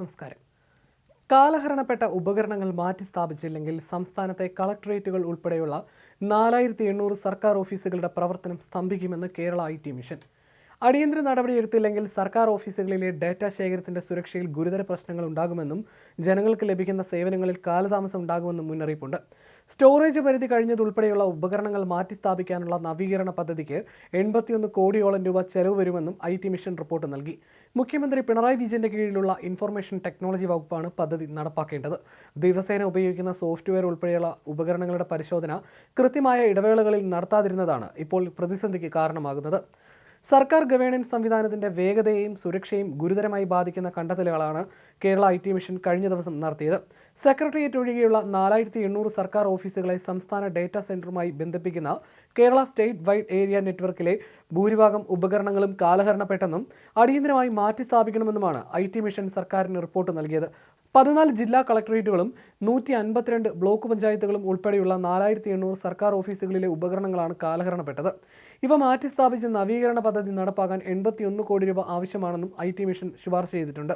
നമസ്കാരം. കാലഹരണപ്പെട്ട ഉപകരണങ്ങൾ മാറ്റി സ്ഥാപിച്ചില്ലെങ്കിൽ സംസ്ഥാനത്തെ കളക്ടറേറ്റുകൾ ഉൾപ്പെടെയുള്ള നാലായിരത്തി സർക്കാർ ഓഫീസുകളുടെ പ്രവർത്തനം സ്തംഭിക്കുമെന്ന് കേരള ഐ മിഷൻ. അടിയന്തര നടപടിയെടുത്തില്ലെങ്കിൽ സർക്കാർ ഓഫീസുകളിലെ ഡാറ്റ ശേഖരത്തിന്റെ സുരക്ഷയിൽ ഗുരുതര പ്രശ്നങ്ങൾ ഉണ്ടാകുമെന്നും ജനങ്ങൾക്ക് ലഭിക്കുന്ന സേവനങ്ങളിൽ കാലതാമസം ഉണ്ടാകുമെന്നും മുന്നറിയിപ്പുണ്ട്. സ്റ്റോറേജ് പരിധി കഴിഞ്ഞതുൾപ്പെടെയുള്ള ഉപകരണങ്ങൾ മാറ്റിസ്ഥാപിക്കാനുള്ള നവീകരണ പദ്ധതിക്ക് എൺപത്തിയൊന്ന് കോടിയോളം രൂപ ചെലവ് വരുമെന്നും ഐ ടി മിഷൻ റിപ്പോർട്ട് നൽകി. മുഖ്യമന്ത്രി പിണറായി വിജയന്റെ കീഴിലുള്ള ഇൻഫർമേഷൻ ടെക്നോളജി വകുപ്പാണ് പദ്ധതി നടപ്പാക്കേണ്ടത്. ദിവസേന ഉപയോഗിക്കുന്ന സോഫ്റ്റ്വെയർ ഉൾപ്പെടെയുള്ള ഉപകരണങ്ങളുടെ പരിശോധന കൃത്യമായ ഇടവേളകളിൽ നടത്താതിരുന്നതാണ് ഇപ്പോൾ പ്രതിസന്ധിക്ക് കാരണമാകുന്നത്. സർക്കാർ ഗവേണൻസ് സംവിധാനത്തിന്റെ വേഗതയെയും സുരക്ഷയും ഗുരുതരമായി ബാധിക്കുന്ന കണ്ടെത്തലുകളാണ് കേരള ഐ ടി മിഷൻ കഴിഞ്ഞ ദിവസം നടത്തിയത്. സെക്രട്ടേറിയറ്റ് ഒഴികെയുള്ള നാലായിരത്തി എണ്ണൂറ് സർക്കാർ ഓഫീസുകളെ സംസ്ഥാന ഡേറ്റാ സെന്ററുമായി ബന്ധിപ്പിക്കുന്ന കേരള സ്റ്റേറ്റ് വൈഡ് ഏരിയ നെറ്റ്വർക്കിലെ ഭൂരിഭാഗം ഉപകരണങ്ങളും കാലഹരണപ്പെട്ടെന്നും അടിയന്തരമായി മാറ്റി സ്ഥാപിക്കണമെന്നുമാണ് ഐ ടി മിഷൻ സർക്കാരിന് റിപ്പോർട്ട് നൽകിയത്. പതിനാല് ജില്ലാ കളക്ടറേറ്റുകളും നൂറ്റി അൻപത്തിരണ്ട് ബ്ലോക്ക് പഞ്ചായത്തുകളും ഉൾപ്പെടെയുള്ള നാലായിരത്തി എണ്ണൂറ് സർക്കാർ ഓഫീസുകളിലെ ഉപകരണങ്ങളാണ് കാലഹരണപ്പെട്ടത്. ഇവ മാറ്റി സ്ഥാപിച്ച് നവീകരണ പദ്ധതി നടപ്പാക്കാൻ എൺപത്തിയൊന്ന് കോടി രൂപ ആവശ്യമാണെന്നും ഐ ടി മിഷൻ ശുപാർശ ചെയ്തിട്ടുണ്ട്.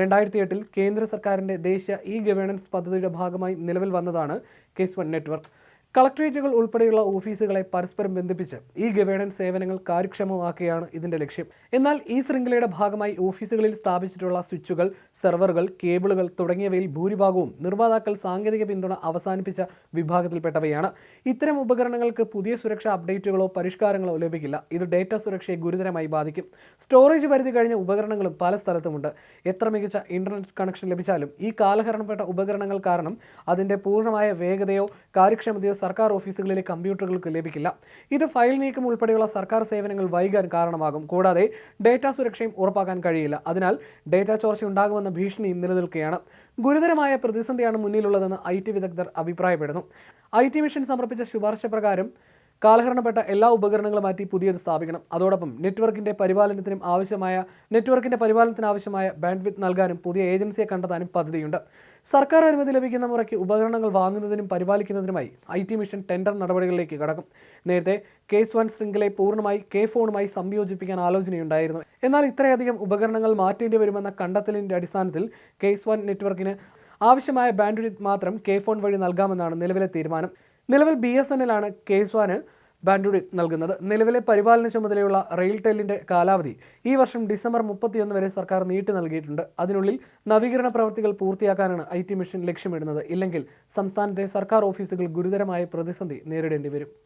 രണ്ടായിരത്തി എട്ടിൽ കേന്ദ്ര സർക്കാരിന്റെ ദേശീയ ഇ ഗവേണൻസ് പദ്ധതിയുടെ ഭാഗമായി നിലവിൽ വന്നതാണ് കേസ് വൺ നെറ്റ്വർക്ക്. കളക്ട്രേറ്റുകൾ ഉൾപ്പെടെയുള്ള ഓഫീസുകളെ പരസ്പരം ബന്ധിപ്പിച്ച് ഈ ഗവേണൻസ് സേവനങ്ങൾ കാര്യക്ഷമമാക്കുകയാണ് ഇതിന്റെ ലക്ഷ്യം. എന്നാൽ ഈ ശൃംഖലയുടെ ഭാഗമായി ഓഫീസുകളിൽ സ്ഥാപിച്ചിട്ടുള്ള സ്വിച്ചുകൾ സെർവറുകൾ കേബിളുകൾ തുടങ്ങിയവയിൽ ഭൂരിഭാഗവും നിർമ്മാതാക്കൾ സാങ്കേതിക പിന്തുണ അവസാനിപ്പിച്ച വിഭാഗത്തിൽപ്പെട്ടവയാണ്. ഇത്തരം ഉപകരണങ്ങൾക്ക് പുതിയ സുരക്ഷാ അപ്ഡേറ്റുകളോ പരിഷ്കാരങ്ങളോ ലഭിക്കില്ല. ഇത് ഡേറ്റ സുരക്ഷയെ ഗുരുതരമായി ബാധിക്കും. സ്റ്റോറേജ് പരിധി കഴിഞ്ഞ ഉപകരണങ്ങളും പല സ്ഥലത്തുമുണ്ട്. എത്ര മികച്ച ഇന്റർനെറ്റ് കണക്ഷൻ ലഭിച്ചാലും ഈ കാലഹരണപ്പെട്ട ഉപകരണങ്ങൾ കാരണം അതിന്റെ പൂർണമായ വേഗതയോ കാര്യക്ഷമതയോ സർക്കാർ ഓഫീസുകളിലെ കമ്പ്യൂട്ടറുകൾക്ക് ലഭിക്കില്ല. ഇത് ഫയൽ നീക്കം ഉൾപ്പെടെയുള്ള സർക്കാർ സേവനങ്ങൾ വൈകാൻ കാരണമാകും. കൂടാതെ ഡേറ്റ സുരക്ഷയും ഉറപ്പാക്കാൻ കഴിയില്ല. അതിനാൽ ഡേറ്റ ചോർച്ച ഉണ്ടാകുമെന്ന ഭീഷണിയും നിലനിൽക്കുകയാണ്. ഗുരുതരമായ പ്രതിസന്ധിയാണ് മുന്നിലുള്ളതെന്ന് ഐ ടി വിദഗ്ധർ അഭിപ്രായപ്പെടുന്നു. ഐ ടി മിഷൻ സമർപ്പിച്ച ശുപാർശ പ്രകാരം കാലഹരണപ്പെട്ട എല്ലാ ഉപകരണങ്ങളും മാറ്റി പുതിയത് സ്ഥാപിക്കണം. അതോടൊപ്പം നെറ്റ്വർക്കിന്റെ പരിപാലനത്തിനും ആവശ്യമായ നെറ്റ്വർക്കിന്റെ പരിപാലനത്തിന് ആവശ്യമായ ബാൻഡ് വിത്ത് നൽകാനും പുതിയ ഏജൻസിയെ കണ്ടെത്താനും പദ്ധതിയുണ്ട്. സർക്കാർ അനുമതി ലഭിക്കുന്ന മുറയ്ക്ക് ഉപകരണങ്ങൾ വാങ്ങുന്നതിനും പരിപാലിക്കുന്നതിനുമായി ഐ ടി മിഷൻ ടെൻഡർ നടപടികളിലേക്ക് കടക്കും. നേരത്തെ കേസ് വൺ ശൃംഖലയെ പൂർണമായി കെ ഫോണുമായി സംയോജിപ്പിക്കാൻ ആലോചനയുണ്ടായിരുന്നു. എന്നാൽ ഇത്രയധികം ഉപകരണങ്ങൾ മാറ്റേണ്ടി വരുമെന്ന കണ്ടെത്തലിന്റെ അടിസ്ഥാനത്തിൽ കേസ് വൺ നെറ്റ്വർക്കിന് ആവശ്യമായ ബാൻഡ് മാത്രം കെ ഫോൺ വഴി നൽകാമെന്നാണ് നിലവിലെ തീരുമാനം. നിലവിൽ ബി എസ് എൻ എല്ലാണ് കേസ്വാന് ബാൻഡുഡി നൽകുന്നത്. നിലവിലെ പരിപാലന ചുമതലയുള്ള റെയിൽ ടെല്ലിന്റെ കാലാവധി ഈ വർഷം ഡിസംബർ മുപ്പത്തിയൊന്ന് വരെ സർക്കാർ നീട്ടി നൽകിയിട്ടുണ്ട്. അതിനുള്ളിൽ നവീകരണ പ്രവൃത്തികൾ പൂർത്തിയാക്കാനാണ് ഐ ടി മിഷൻ ലക്ഷ്യമിടുന്നത്. ഇല്ലെങ്കിൽ സംസ്ഥാനത്തെ സർക്കാർ ഓഫീസുകൾ ഗുരുതരമായ പ്രതിസന്ധി നേരിടേണ്ടി വരും.